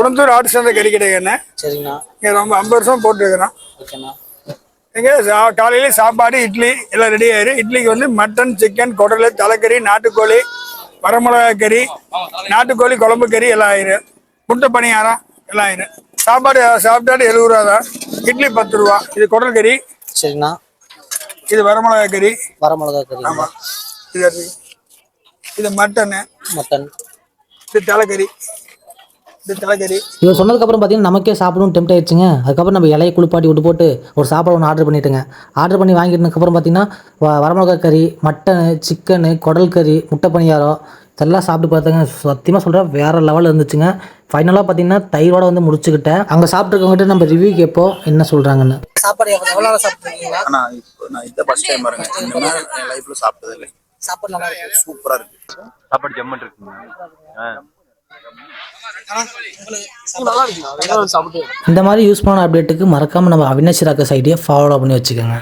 குடந்தூர் ஆட்டு சந்தை கறி கிடையாதுண்ணே சரிங்கண்ணா. இங்கே ரொம்ப ஐம்பது வருஷம் போட்டுருக்கிறோம். ஓகேண்ணா. எங்கே சா காலையில சாப்பாடு இட்லி எல்லாம் ரெடி ஆயிரு. இட்லிக்கு வந்து மட்டன் சிக்கன் குடல் தலைக்கறி நாட்டுக்கோழி வரமிளகா கறி நாட்டுக்கோழி குழம்பு கறி எல்லாம் ஆயிரு. முட்டை பணியாரம் எல்லாம் ஆயிரு. சாப்பாடு சாப்பிட்டாடு எழுபது ரூபா தான். இட்லி பத்து ரூபா. இது குடல் கறி. சரிண்ணா இது வரமிளகா கறி. வரமிளகா கறி. ஆமாம் இது. இது மட்டனு மட்டன் இது தலைக்கறி. இவர் சொன்னதுக்கப்புறம் பார்த்தீங்கன்னா நமக்கே சாப்பிடணும் டெம்ட் ஆயிடுச்சுங்க. அதுக்கப்புறம் நம்ம இலையை குளிப்பாட்டி விட்டு போட்டு ஒரு சாப்பாடு ஒன்று ஆர்டர் பண்ணிட்டுங்க. ஆர்டர் பண்ணி வாங்கிட்டதுக்கப்புறம் பார்த்தீங்கன்னா வ- வரமிளகா கறி மட்டனு சிக்கனு குடல் கறி முட்டை பணியாரம் இதெல்லாம் சாப்பிட்டு பார்த்தாங்க சத்தியமாக சொல்கிறேன் வேறு லெவலில் இருந்துச்சுங்க. ஃபைனலாக பார்த்தீங்கன்னா தயிரோட வந்து முடிச்சுக்கிட்டேன். அங்கே சாப்பிட்ருக்கவங்ககிட்ட நம்ம ரிவ்யூ கேட்போம் என்ன சொல்கிறாங்கன்னு சாப்பாடு எவ்வளோ எவ்வளோ நேரம் சாப்பிட்ருக்கீங்களா ஆனா இப்போ நான் இதை ஃபர்ஸ்ட் டைம் பாருங்க. இந்த மாதிரி என் லைஃப்ல சாப்பிட்டது இல்லை சாப்பாடு நல்லா இருக்கு. சூப்பரா இருக்கு. சாப்பாடு ஜம்மன் இருக்குங்க. இந்த மாதிரி யூஸ் பண்ண அப்டேட்டுக்கு மறக்காமல் நம்ம அவினாஷ் ராக்கஸ் ஐடியா ஃபாலோ பண்ணி வச்சுக்கோங்க.